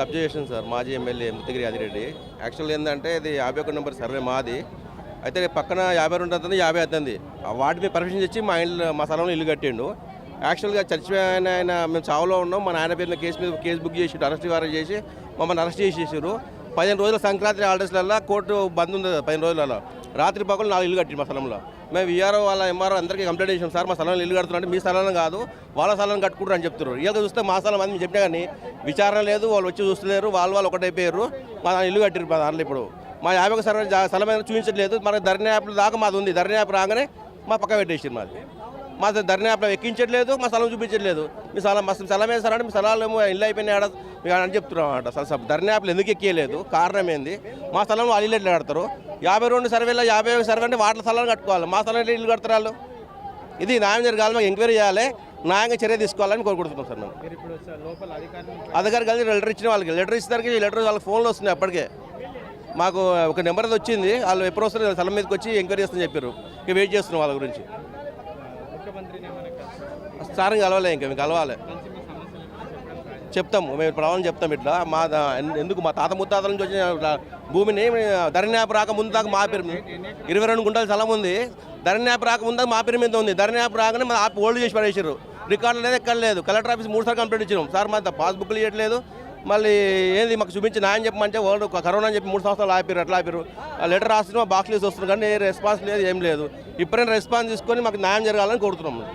కబ్జా చేసింది సార్ మాజీ ఎమ్మెల్యే ముత్తగిరి యాదిరెడ్డి. యాక్చువల్ ఏంటంటే ఇది యాభై ఒకటి నెంబర్ సర్వే మాది. అయితే పక్కన యాభై రెండు అవుతుంది యాభై అవుతుంది ఆ వాటి మీద పర్మిషన్ ఇచ్చి మా ఇల్లు మా స్థలంలో ఇల్లు కట్టిండు. యాక్చువల్గా చచ్చిపోయిన ఆయన మేము చావులో ఉన్నాం. మా నాయన పేరున కేసు మీద కేసు బుక్ చేసి అరెస్ట్ వారెంట్ చేసి మమ్మల్ని అరెస్ట్ చేసేసారు పదిహేను రోజుల సంక్రాంతి హాలిడేస్లలో కోర్టు బంద్ ఉంది పదిహేను రోజులలో రాత్రి పగలు నాలుగు ఇల్లు కట్టి మా స్థలంలో. మేము విఆర్ఓ వాళ్ళ ఎంఆర్ఓ అందరికీ కంప్లైంట్ చేసాం సార్ మా స్థలంలో ఇల్లు కడుతున్నారంటే మీ స్థలం కాదు వాళ్ళ స్థలం కట్టుకుంటారు అని చెప్తున్నారు ఇక చూస్తే మా స్థలం అని చెప్పినా కానీ విచారణ లేదు వాళ్ళు వచ్చి చూస్తలేరు వాళ్ళు వాళ్ళు ఒకటైపోయారు మా దాంట్లో ఇల్లు కట్టారు మా దాంట్లో ఇప్పుడు. మా యాభై ఒక సర్వే స్థలం చూపించట్లేదు మనకి ధర్నా యాప్లు దాకా మాది ఉంది. ధర్నా యాప్ రాగానే మా పక్క పెట్టేసింది మాది. మా ధర్నా యాప్లో ఎక్కించట్లేదు మా స్థలం చూపించట్లేదు. మీ స్థలం మా స్థలం వేస్తారంటే మీ స్థలాలు ఏమో ఇల్లు అయిపోయినాయి ఆడ అని చెప్తున్నాం అనమాట అసలు సబ్ యాప్లు ఎందుకు ఎక్కియలేదు? కారణం ఏంది? మా స్థలంలో వాళ్ళు ఇల్లు ఎట్లా ఆడతారు యాభై రెండు సర్వేలో యాభై సర్వే అంటే వాటి స్థలాలు కట్టుకోవాలి. మా స్థలంలో ఇల్లు కడతారు వాళ్ళు? ఇది న్యాయం జరగాలి మాకు ఎంక్వైరీ చేయాలి న్యాయంగా చర్య తీసుకోవాలని కోరుకుంటున్నాం సార్ మేము. అధికారి కలిసి లెటర్ ఇచ్చిన వాళ్ళకి లెటర్ ఇచ్చేసరికి లెటర్ వాళ్ళకి ఫోన్లు వస్తున్నాయి అప్పటికే. మాకు ఒక నెంబర్ అది వచ్చింది వాళ్ళు ఎప్పుడు వస్తారు స్థలం మీదకి వచ్చి ఎంక్వైరీ చేస్తామని చెప్పారు. ఇక వెయిట్ చేస్తున్నాం వాళ్ళ గురించి. సార్ కలవలే ఇంకా మేము కలవాలి కలిసి మీ సమస్యలు ఏమైనా చెప్తాము. చెప్తాం మేము ప్రాబ్లం చెప్తాం ఇట్లా. మా ఎందుకు మా తాత ముత్తాతల నుంచి వచ్చిన భూమిని ధరణ్యాప్ రాక ముందు దాకా మా పేరు ఇరవై రెండు గుంటల స్థలం ఉంది. ధరణ్యాప్ రాక ముందు మా పేరు మీద ఉంది. ధరణ్యాప్ రాగానే మా ఆపి ఓల్డ్ చేసి పడేసారు రికార్డు లేదు ఎక్కడ లేదు. కలెక్టర్ ఆఫీస్ మూడు సార్లు కంప్లైంట్ ఇచ్చినాం. సార్ మా పాస్బుక్లు ఇవ్వట్లేదు మళ్ళీ ఏంది మాకు చూపించి న్యాయం చెప్పమంటే వాళ్ళు కరోనా అని చెప్పి మూడు సంవత్సరాలు ఆపారు అట్లా ఆపారు ఆ లెటర్ రాస్తున్నాం బాక్స్ లీస్ వస్తున్నారు కానీ రెస్పాన్స్ లేదు ఏం లేదు. ఇప్పుడైనా రెస్పాన్స్ తీసుకొని మాకు న్యాయం జరగాలని కోరుతున్నాం.